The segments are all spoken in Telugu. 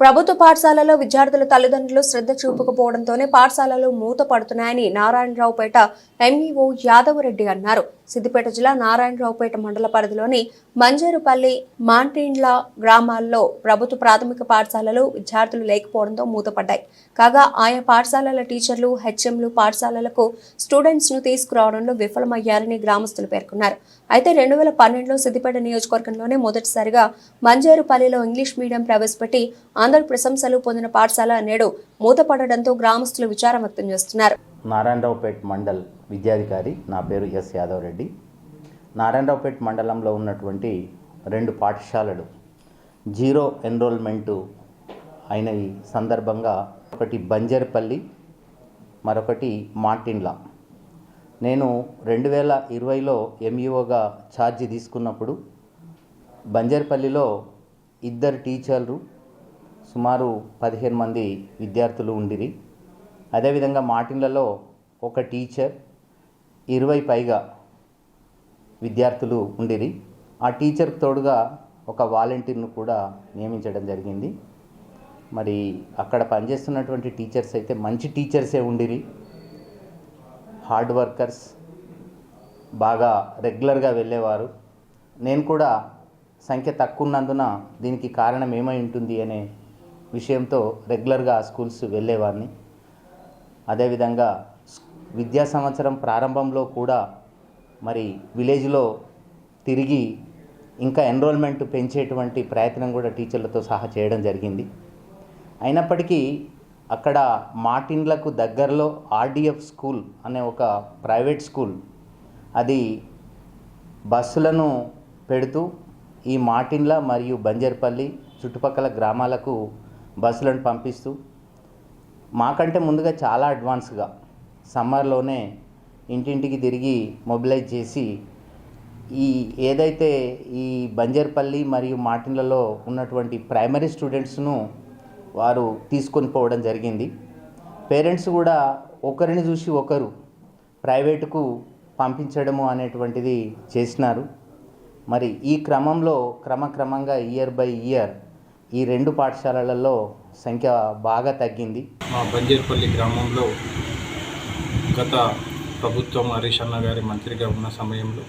ప్రభుత్వ పాఠశాలలో విద్యార్థుల తల్లిదండ్రులు శ్రద్ధ చూపకపోవడంతోనే పాఠశాలలు మూత పడుతున్నాయని నారాయణరావుపేట ఎంఈఓ యాదవరెడ్డి అన్నారు. సిద్దిపేట జిల్లా నారాయణరావుపేట మండల పరిధిలోని మంజేరుపల్లి మాంటిండ్ల గ్రామాల్లో ప్రభుత్వ ప్రాథమిక పాఠశాలలు విద్యార్థులు లేకపోవడంతో మూతపడ్డాయి కాగా ఆయా పాఠశాలల టీచర్లు హెచ్ఎంలు పాఠశాలలకు స్టూడెంట్స్ను తీసుకురావడంలో విఫలమయ్యారని గ్రామస్తులు పేర్కొన్నారు. అయితే రెండు వేల పన్నెండులో సిద్దిపేట నియోజకవర్గంలోనే మొదటిసారిగా మంజేరుపల్లిలో ఇంగ్లీష్ మీడియం ప్రవేశపెట్టి అందరు ప్రశంసలు పొందిన పాఠశాల నేడు మూతపడడంతో గ్రామస్తులు విచారం వ్యక్తం చేస్తున్నారు. నారాయణరావుపేట మండల్ విద్యాధికారి నా పేరు ఎస్ యాదవ్ రెడ్డి. నారాయణరావుపేట మండలంలో ఉన్నటువంటి రెండు పాఠశాలలు జీరో ఎన్రోల్మెంటు అయిన ఈ సందర్భంగా ఒకటి బంజర్పల్లి మరొకటి మార్టిన్లా. నేను రెండు వేల ఇరవైలో ఎంఈఓగా ఛార్జీ తీసుకున్నప్పుడు బంజర్పల్లిలో ఇద్దరు టీచర్లు సుమారు పదిహేను మంది విద్యార్థులు ఉండిరి. అదేవిధంగా మార్టిన్లలో ఒక టీచర్ ఇరవై పైగా విద్యార్థులు ఉండిరి. ఆ టీచర్కి తోడుగా ఒక వాలంటీర్ను కూడా నియమించడం జరిగింది. మరి అక్కడ పనిచేస్తున్నటువంటి టీచర్స్ అయితే మంచి టీచర్సే ఉండిరి. హార్డ్ వర్కర్స్ బాగా రెగ్యులర్గా వెళ్ళేవారు. నేను కూడా సంఖ్య తక్కువ ఉన్నందున దీనికి కారణం ఏమై ఉంటుంది అనే విషయంతో రెగ్యులర్గా ఆ స్కూల్స్ వెళ్ళేవాడిని. అదేవిధంగా విద్యా సంవత్సరం ప్రారంభంలో కూడా మరి విలేజ్లో తిరిగి ఇంకా ఎన్రోల్మెంట్ పెంచేటువంటి ప్రయత్నం కూడా టీచర్లతో సహా చేయడం జరిగింది. అయినప్పటికీ అక్కడ మార్టిన్లకు దగ్గరలో ఆర్డిఎఫ్ స్కూల్ అనే ఒక ప్రైవేట్ స్కూల్ అది బస్సులను పెడుతూ ఈ మార్టిన్ల మరియు బంజర్పల్లి చుట్టుపక్కల గ్రామాలకు బస్సులను పంపిస్తూ మాకంటే ముందుగా చాలా అడ్వాన్స్గా సమ్మర్లోనే ఇంటింటికి తిరిగి మొబిలైజ్ చేసి ఈ ఏదైతే ఈ బంజర్పల్లి మరియు మాటిన్లలో ఉన్నటువంటి ప్రైమరీ స్టూడెంట్స్ను వారు తీసుకొని పోవడం జరిగింది. పేరెంట్స్ కూడా ఒకరిని చూసి ఒకరు ప్రైవేటుకు పంపించడము అనేటువంటిది చేసినారు. మరి ఈ క్రమంలో క్రమక్రమంగా ఇయర్ బై ఇయర్ ఈ రెండు పాఠశాలలలో సంఖ్య బాగా తగ్గింది. మా బంజీర్పల్లి గ్రామంలో గత ప్రభుత్వం హరీష్ అన్న గారి మంత్రిగా ఉన్న సమయంలో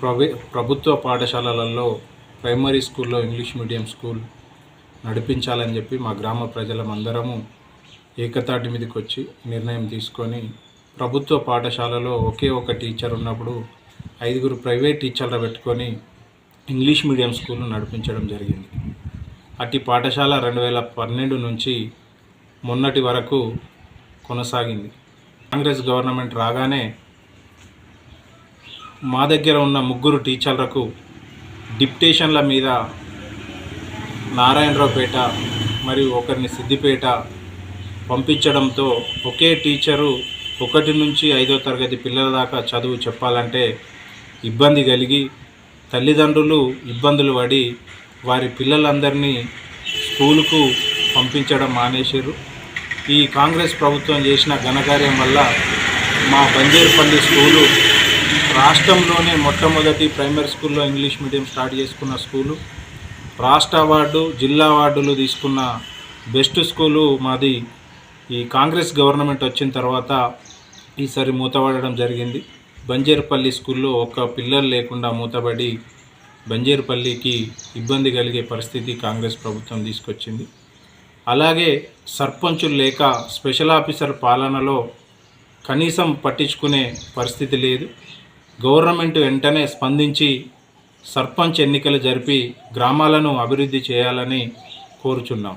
ప్రవే ప్రభుత్వ పాఠశాలలలో ప్రైమరీ స్కూల్లో ఇంగ్లీష్ మీడియం స్కూల్ నడిపించాలని చెప్పి మా గ్రామ ప్రజలమందరము ఏకతాటి మీదకి వచ్చి నిర్ణయం తీసుకొని ప్రభుత్వ పాఠశాలలో ఒకే ఒక టీచర్ ఉన్నప్పుడు ఐదుగురు ప్రైవేట్ టీచర్లు పెట్టుకొని ఇంగ్లీష్ మీడియం స్కూల్ను నడిపించడం జరిగింది. అట్టి పాఠశాల రెండు వేల పన్నెండు నుంచి మొన్నటి వరకు కొనసాగింది. కాంగ్రెస్ గవర్నమెంట్ రాగానే మా దగ్గర ఉన్న ముగ్గురు టీచర్లకు డిప్టేషన్ల మీద నారాయణరావుపేట మరియు ఒకరిని సిద్దిపేట పంపించడంతో ఒకే టీచరు ఒకటి నుంచి ఐదో తరగతి పిల్లల దాకా చదువు చెప్పాలంటే ఇబ్బంది కలిగి తల్లిదండ్రులు ఇబ్బందులు పడి వారి పిల్లలందరినీ స్కూలుకు పంపించడం మానేశారు. ఈ కాంగ్రెస్ ప్రభుత్వం చేసిన ఘనకార్యం వల్ల మా బంజేరుపల్లి స్కూలు రాష్ట్రంలోనే మొట్టమొదటి ప్రైమరీ స్కూల్లో ఇంగ్లీష్ మీడియం స్టార్ట్ చేసుకున్న స్కూలు. రాష్ట్ర అవార్డు జిల్లా అవార్డులు తీసుకున్న బెస్ట్ స్కూలు మాది. ఈ కాంగ్రెస్ గవర్నమెంట్ వచ్చిన తర్వాత ఈసారి మూతపడడం జరిగింది. బంజేరుపల్లి స్కూల్లో ఒక్క పిల్లలు లేకుండా మూతబడి బంజేరుపల్లికి ఇబ్బంది కలిగే పరిస్థితి కాంగ్రెస్ ప్రభుత్వం తీసుకొచ్చింది. అలాగే సర్పంచులు లేక స్పెషల్ ఆఫీసర్ పాలనలో కనీసం పట్టించుకునే పరిస్థితి లేదు. గవర్నమెంట్ వెంటనే స్పందించి సర్పంచ్ ఎన్నికలు జరిపి గ్రామాలను అభివృద్ధి చేయాలని కోరుచున్నాం.